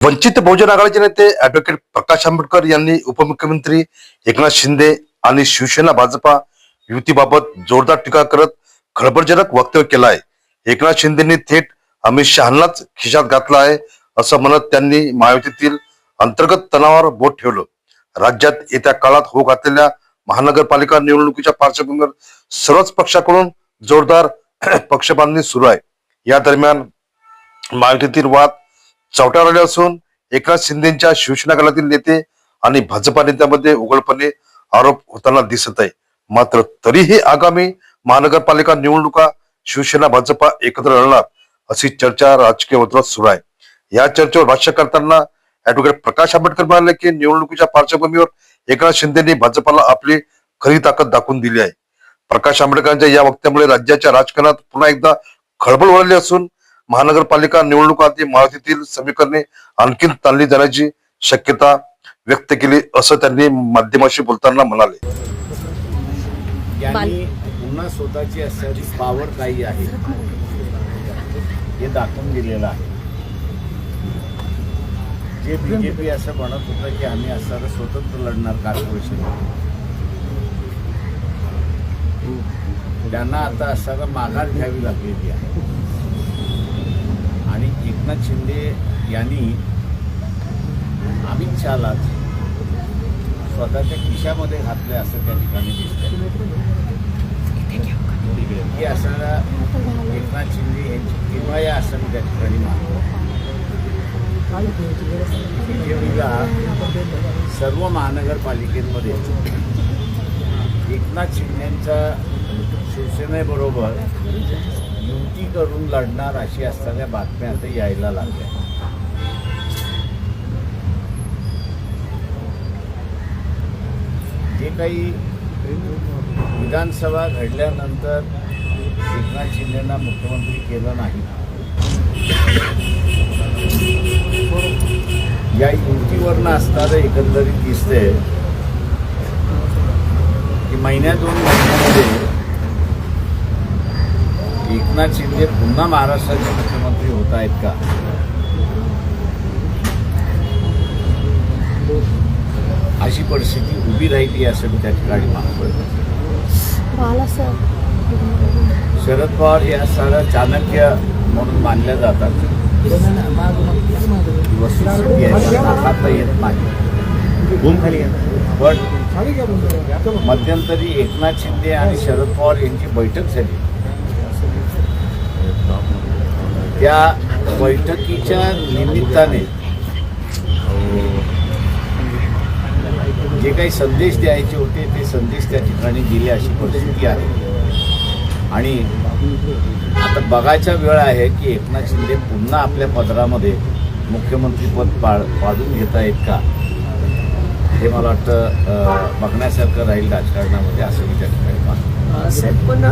वंचित बहुजन आघाडीचे नेते अॅडव्होकेट प्रकाश आंबेडकर यांनी उपमुख्यमंत्री एकनाथ शिंदे आणि शिवसेना भाजपा युतीबाबत जोरदार टीका करत खळबळजनक वक्तव्य केलं आहे एकनाथ शिंदेनी थेट अमित शहांनाच खिशात घातला आहे असं म्हणत त्यांनी महायुतीतील अंतर्गत तणावावर बोट ठेवलं. राज्यात येत्या काळात होऊ घातलेल्या महानगरपालिका निवडणुकीच्या पार्श्वभूमीवर सर्वच पक्षाकडून जोरदार पक्षबांधणी सुरू आहे. या दरम्यान महायुतीतील वाद चौट्यावर आले असून एकनाथ शिंदेच्या शिवसेना गटातील नेते आणि भाजपा नेत्यामध्ये उघडपणे आरोप होताना दिसत आहे. मात्र तरीही आगामी महानगरपालिका निवडणुका शिवसेना भाजपा एकत्र लढणार अशी चर्चा राजकीय वर्तुळात सुरू आहे. या चर्चेवर भाष्य करताना ऍडव्होकेट प्रकाश आंबेडकर म्हणाले की निवडणुकीच्या पार्श्वभूमीवर एकनाथ शिंदेनी भाजपाला आपली खरी ताकद दाखवून दिली आहे. प्रकाश आंबेडकरांच्या या वक्त्यामुळे राज्याच्या राजकारणात पुन्हा एकदा खळबळ उडाली असून महानगरपालिका निवडणुकातील महायुतीतील समीकरणे आणखीन ताणली जाण्याची शक्यता व्यक्त केली असं त्यांनी माध्यमाशी बोलताना म्हणाले. यांनी पुन्हा स्वतःची असणारी पावर काही आहे? हे दाखवून दिलेलं आहे. जे बीजेपी असं म्हणत होतं की आम्ही असणारं स्वतंत्र लढणार कॉर्पोरेशन त्यांना आता असणारं माघार घ्यावी लागलेली आहे. एकनाथ शिंदे यांनी अमित शहालाच स्वतःच्या खिशामध्ये घातलं असं त्या ठिकाणी दिसतंय. ही असणारा एकनाथ शिंदे यांची किंवा या असं त्या ठिकाणी मानतो. बीजेपीला सर्व महानगरपालिकेमध्ये एकनाथ शिंदेंचा शिवसेनेबरोबर युती करून लढणार अशी असणाऱ्या बातम्या आता यायला लागल्या. जे काही विधानसभा घडल्यानंतर एकनाथ शिंदेना मुख्यमंत्री केलं नाही. या युतीवरनं असणारं एकंदरीत दिसतंय की महिन्या दोन महिन्यामध्ये एकनाथ शिंदे पुन्हा महाराष्ट्राचे मुख्यमंत्री होत आहेत का? अशी परिस्थिती उभी राहिली असं मी त्या ठिकाणी सर शरद पवार या सारा चाणक्य म्हणून मानल्या जातात. ही वस्तुस्थिती आहे येत नाही. पण मध्यंतरी एकनाथ शिंदे आणि शरद पवार यांची बैठक झाली. त्या बैठकीच्या निमित्ताने जे काही संदेश द्यायचे होते ते संदेश त्या ठिकाणी दिले अशी परिस्थिती आहे. आणि आता बघायचा वेळ आहे की एकनाथ शिंदे पुन्हा आपल्या पदरामध्ये मुख्यमंत्रीपद पाळ पाडून घेत आहेत का? हे मला वाटतं बघण्यासारखं राहील राजकारणामध्ये असं विचार साहेब पण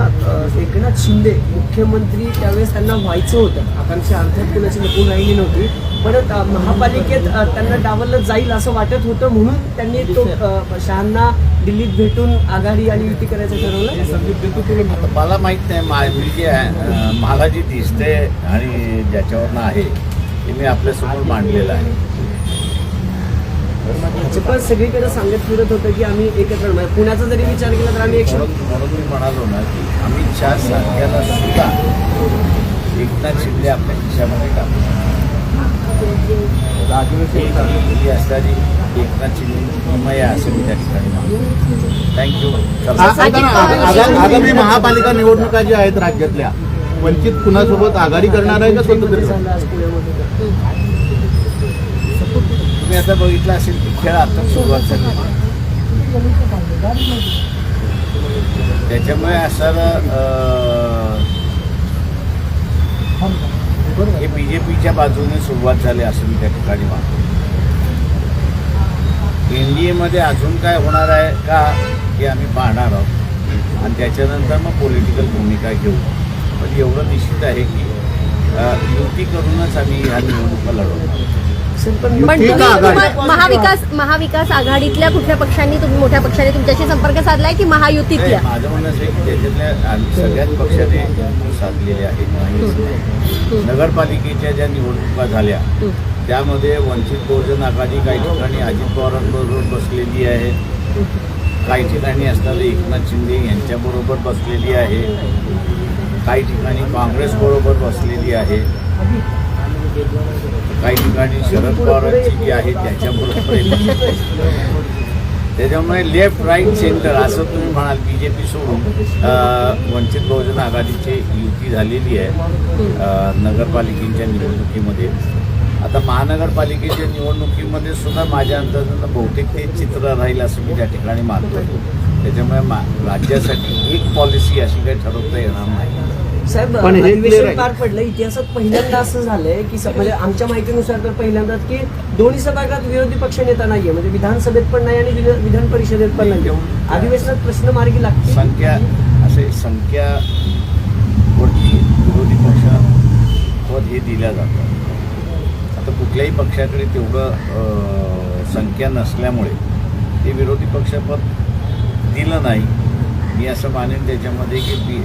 एकनाथ शिंदे मुख्यमंत्री त्यावेळेस त्यांना व्हायचं होतं. आकांक्षा अर्थात कुणाची नको राहिली नव्हती. पण महापालिकेत त्यांना डावललं जाईल असं वाटत होतं म्हणून त्यांनी तो शहांना दिल्लीत भेटून आघाडी आणि युती करायचं ठरवलं. मला माहीत नाही मा आहे, मला जी दिसते आणि ज्याच्यावरनं आहे ते मी आपल्यासमोर मांडलेलं आहे. भाजप सगळीकडे सांगत फिरत होतं की आम्ही एकत्र राहणार. पुण्याचा जरी विचार केला तर आम्ही एकशे म्हणून मी म्हणालो ना की अमित शहा सारख्याला सुद्धा एकनाथ शिंदे आपल्या खिशामध्ये टाकतात असणारी एकनाथ शिंदे किमया असं मी त्या ठिकाणी थँक्यू आगामी महापालिका निवडणुका ज्या आहेत राज्यातल्या वंचित कुणासोबत आघाडी करणार आहे का स्वतंत्र झालं आज पुण्यामध्ये तर. तुम्ही आता बघितलं असेल की खेळ आता सुरुवात झाली. त्याच्यामुळे असं हे बी जे पीच्या बाजूने सुरुवात झाली असं मी त्या ठिकाणी मानतो. एन डी एमध्ये अजून काय होणार आहे का हे आम्ही पाहणार आहोत. आणि त्याच्यानंतर मग पॉलिटिकल भूमिका घेऊ. पण एवढं निश्चित आहे की युती करूनच आम्ही ह्या निवडणुका लढवणार पण तुम्ही? तुम्हा- महाविकास महाविकास आघाडीतल्या कुठल्या पक्षांनी तुम्ही मोठ्या पक्षाने तुमच्याशी संपर्क साधलाय की महायुतीतल्या? माझं म्हणणं असं आहे की त्याच्यातल्या सगळ्याच पक्षाने साधलेले आहेत नगरपालिकेच्या ज्या निवडणुका झाल्या हं. त्यामध्ये वंचित बहुजन आघाडी काही ठिकाणी अजित पवारांबरोबर बसलेली आहे. काही ठिकाणी असणारे एकनाथ शिंदे यांच्याबरोबर बसलेली आहे. काही ठिकाणी काँग्रेसबरोबर बसलेली आहे. काही ठिकाणी शरद पवारांची जी आहे त्याच्याबरोबर त्याच्यामुळे लेफ्ट राईट सेंटर असं तुम्ही म्हणाल बी जे पी सोडून वंचित बहुजन आघाडीची युती झालेली आहे नगरपालिकेच्या निवडणुकीमध्ये. आता महानगरपालिकेच्या निवडणुकीमध्ये सुद्धा माझ्या अंदाजानं बहुतेक ते चित्र राहील असं मी त्या ठिकाणी मानतो त्याच्यामुळे मा राज्यासाठी एक पॉलिसी अशी काही ठरवता येणार नाही. साहेब पण हे अधिवेशन. पार पडलं. इतिहासात पहिल्यांदा असं झालंय की म्हणजे आमच्या माहितीनुसार तर पहिल्यांदाच की दोन्ही सभागृहात विरोधी पक्ष नेता नाहीये. म्हणजे विधानसभेत पण नाही आणि विधा- विधान परिषदेत पण नाही अधिवेशनात प्रश्न मार्गी लागतील? संख्या असे संख्या वरती विरोधी पक्ष पद हे दिल्या जातं आता कुठल्याही पक्षाकडे तेवढं संख्या नसल्यामुळे ते विरोधी पक्षपद दिलं नाही. मी असं मानेन त्याच्यामध्ये की बी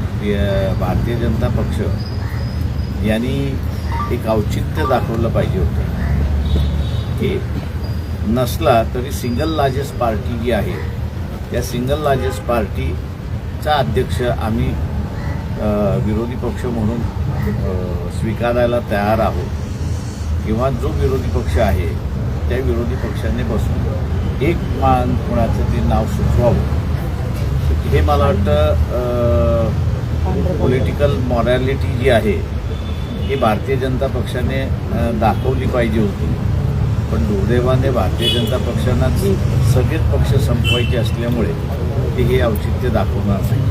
भारतीय जनता पक्ष यांनी एक औचित्य दाखवलं पाहिजे होतं. की नसला तरी सिंगल लार्जेस्ट पार्टी जी आहे त्या सिंगल लार्जेस्ट पार्टीचा अध्यक्ष आम्ही विरोधी पक्ष म्हणून स्वीकारायला तयार आहोत. किंवा जो विरोधी पक्ष आहे त्या विरोधी पक्षाने बसून एक मान कोणाचं ते नाव सुचवावं. हे मला वाटतं पॉलिटिकल मॉरॅलिटी जी आहे ही भारतीय जनता पक्षाने दाखवली पाहिजे होती. पण दुर्दैवाने भारतीय जनता पक्षांनाच सगळेच पक्ष संपवायचे असल्यामुळे ते हे औचित्य दाखवणार नाही.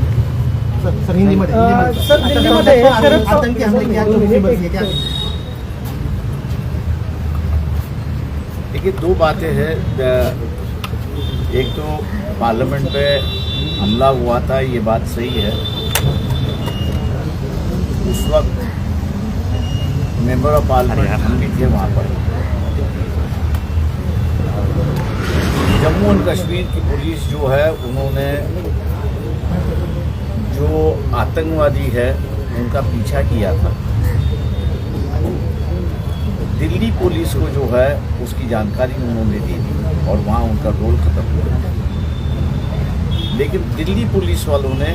देखिए दो बातें हैं एक तो पार्लियामेंट पे हमला हुआ था ये बात सही है। उस वक्त मेंबर ऑफ़ पार्लियामेंट हम भी थे वहाँ पर। जम्मू एंड कश्मीर की पुलिस जो है उन्होंने जो आतंकवादी है उनका पीछा किया था। दिल्ली पुलिस को जो है उसकी जानकारी उन्होंने दे दी और वहाँ उनका रोल खत्म हुआ लेकिन दिल्ली पुलिस वालों ने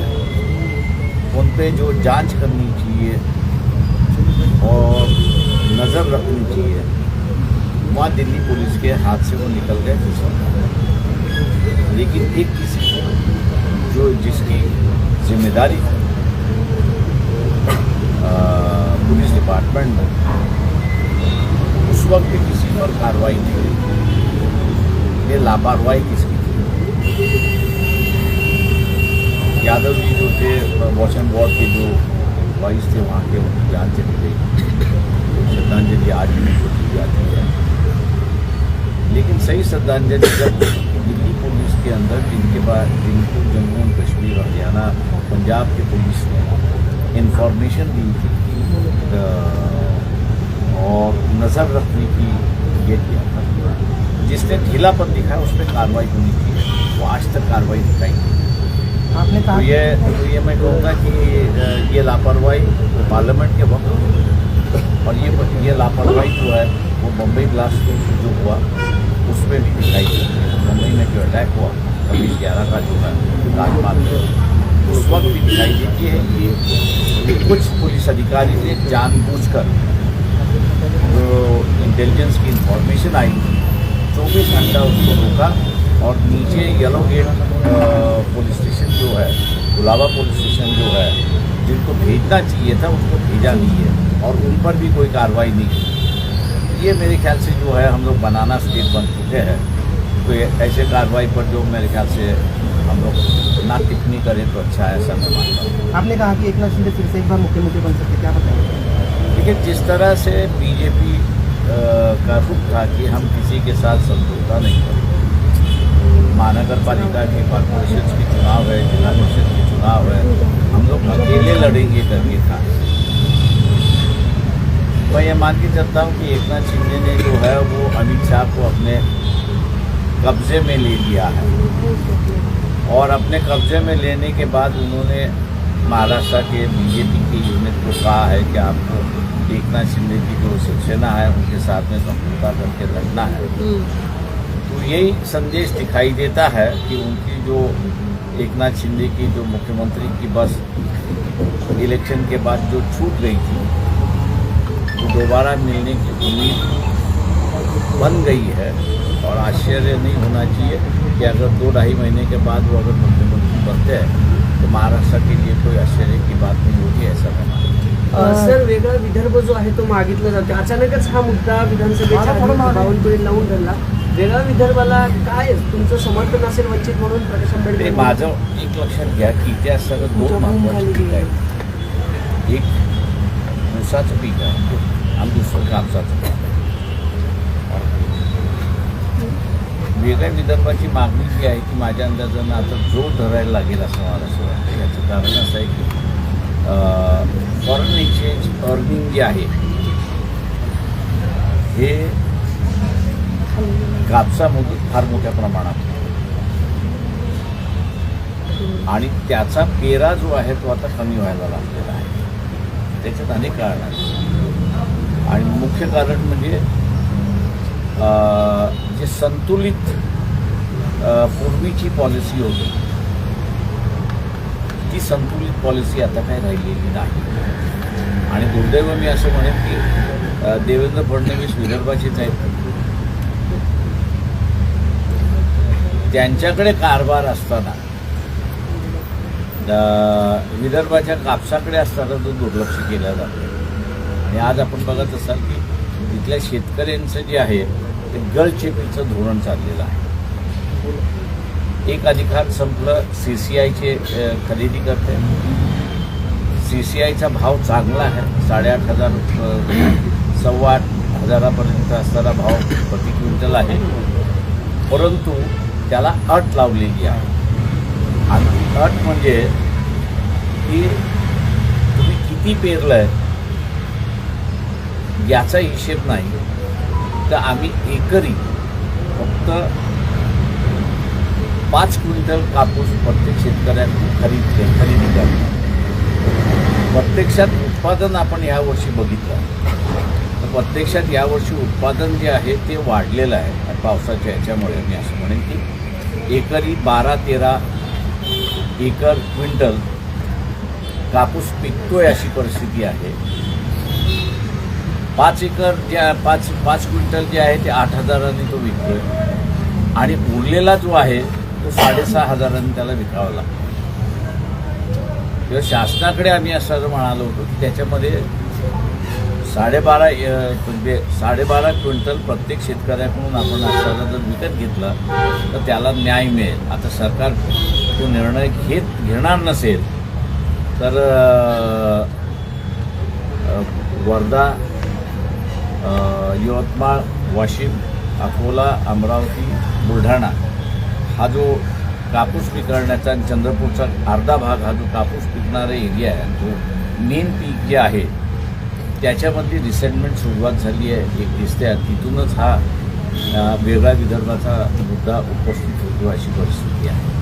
उन पर जो जाँच करनी चाहिए और नज़र रखनी चाहिए, वहाँ दिल्ली पुलिस के हाथ से वो निकल गए। फिसल लेकिन एक किसी जो जिसकी ज़िम्मेदारी है पुलिस डिपार्टमेंट में, उस वक्त किसी पर कार्रवाई नहीं हुई। ये लापरवाही किसकी थी यादव जी जो थे वॉश एंड वार्ड के जो वाइस थे वहाँ के, उनकी जान चली गई। श्रद्धांजलि आज भी उनको दी जाती है। लेकिन सही श्रद्धांजलि जब दिल्ली पुलिस के अंदर जिनके बाद जिनको जम्मू एंड कश्मीर, हरियाणा, पंजाब के पुलिस ने इंफॉर्मेशन दी थी और नज़र रखने की ये किया था। जिसने ढीलापन दिखाया, उस पर कार्रवाई होनी थी वो आज तक कार्रवाई दिखाई नहीं आपने कहा तो ये तो ये मैं कहूँगा कि ये लापरवाही पार्लियामेंट के वक्त और ये ये लापरवाही जो है, वो बम्बई ब्लास्ट जो हुआ, उसमें भी दिखाई दी बम्बई में जो अटैक हुआ छब्बीस ग्यारह का जो है, राजमार्ग उस वक्त भी दिखाई देती है कि कुछ पुलिस अधिकारी ने जानबूझकर, जो इंटेलिजेंस की इंफॉर्मेशन आई, चौबीस घंटा उसको रोका और नीचे येलो गेट पुलिस स्टेशन जो है गुलाबा पुलिस स्टेशन जो है जिनको भेजना चाहिए था उसको भेजा नहीं है और उन पर भी कोई कार्रवाई नहीं की ये मेरे ख्याल से जो है हम लोग बनाना स्टेट बन चुके हैं। तो ऐसे कार्रवाई पर जो मेरे ख्याल से हम लोग ना टिप्पणी करें तो अच्छा है ऐसा मैं मानता हूँ। आपने कहा कि एक नाथ शिंदे फिर से एक बार मुख्यमंत्री बन सकते क्या बताएँगे लेकिन जिस तरह से बीजेपी का रुख था कि हम किसी के साथ समझौता नहीं करेंगे महानगर पालिका के कॉरपोरेशन के चुनाव है, जिला परिषद के चुनाव है, हम लोग अकेले लड़ेंगे करके था। मैं ये मान के चलता हूँ कि एक नाथ शिंदे ने जो है वो अमित शाह को अपने कब्जे में ले लिया है। और अपने कब्जे में लेने के बाद उन्होंने महाराष्ट्र के बीजेपी की यूनिट को कहा है कि आपको एक नाथ शिंदे की जो शिवसेना है, उनके साथ में समझौता करके लड़ना है। तो यही संदेश दिखाई देता है कि उनकी जो एक नाथ शिंदे की जो मुख्यमंत्री की बस इलेक्शन के बाद जो छूट गई थी वो तो दोबारा मिलने की उम्मीद बन गई है और आश्चर्य नहीं होना चाहिए कि अगर दो ढाई महीने के बाद वो अगर मुख्यमंत्री बनते हैं तो महाराष्ट्र के लिए कोई आश्चर्य की बात नहीं होगी ऐसा मैं हूँ। सर वेगळा विदर्भ जो आहे तो मागितला जातो. अचानकच हा मुद्दा विधानसभेच्या आधी बावनकुळे लावून धरला. वेगळा विदर्भाला काय तुमचं समर्थन असेल वंचित म्हणून प्रकाश आंबेडकर माझं एक लक्षात घ्या की त्या सगळं दोन महत्त्वाचे पीक आहेत एक ऊसाचं पीक आहे. आणि दुसरं कापसाचं पीक आहे. वेगळ्या विदर्भाची मागणी जी आहे ती माझ्या अंदाजानं आता जोर धरायला लागेल असं मला असं वाटतं. याचं कारण असं आहे की फॉरेन एक्सचेंज अर्निंग जे आहे हे कापसामध्ये फार मोठ्या प्रमाणात. आणि त्याचा पेरा जो आहे तो आता कमी व्हायला लागलेला आहे. त्याच्यात अनेक कारण आहेत. आणि मुख्य कारण म्हणजे जे संतुलित पूर्वीची पॉलिसी होती ती संतुलित पॉलिसी आता काही राहिलेली नाही. आणि दुर्दैव मी असं म्हणेन की देवेंद्र फडणवीस विदर्भाचेच आहेत. त्यांच्याकडे कारभार असताना. विदर्भाच्या कापसाकडे असताना तो दुर्लक्ष केला जातो. आणि आज आपण बघत असाल की तिथल्या शेतकऱ्यांचं जे आहे ते गळचेपीचं धोरण चाललेलं आहे. एक अधिकार संपलं सी सी आयचे खरेदी करते. सी सी आयचा भाव चांगला आहे. साडेआठ हजार सव्वा आठ हजारापर्यंत असणारा भाव प्रति क्विंटल आहे. परंतु त्याला अट लावलेली आहे. आणि अट म्हणजे की तुम्ही किती पेरलंय याचा हिशेब नाही. तर आम्ही एकरी फक्त पाच क्विंटल कापूस प्रत्येक शेतकऱ्यांनी खरीद खरेदी करतो. प्रत्यक्षात उत्पादन आपण यावर्षी बघितलं. तर प्रत्यक्षात यावर्षी उत्पादन जे आहे ते वाढलेलं आहे. आणि पावसाच्या ह्याच्यामुळे मी असं म्हणेन की एकरी बारा तेरा एकर क्विंटल कापूस पिकतोय अशी परिस्थिती आहे. पाच एकर जे पाच पाच क्विंटल जे आहे ते आठ हजारांनी तो विकतोय. आणि उरलेला जो आहे तो साडेसहा हजारांनी त्याला विकावा लागतो. किंवा शासनाकडे आम्ही असं म्हणालो होतो की त्याच्यामध्ये साडेबारा म्हणजे साडेबारा क्विंटल प्रत्येक शेतकऱ्याकडून आपण असताना जर विकत घेतला तर त्याला न्याय मिळेल. आता सरकार तो निर्णय घेत घेणार नसेल तर वर्धा यवतमाळ वाशिम अकोला अमरावती बुलढाणा हा जो कापूस पिकवण्याचा आणि चंद्रपूरचा अर्धा भाग हा जो कापूस पिकणारा एरिया आहे जो मेन पीक जे आहे त्याच्यामध्ये रिसेंटमेंट सुरुवात झाली आहे एक दिसते आहे. तिथूनच हा वेगळा विदर्भाचा मुद्दा उपस्थित होतो अशी परिस्थिती आहे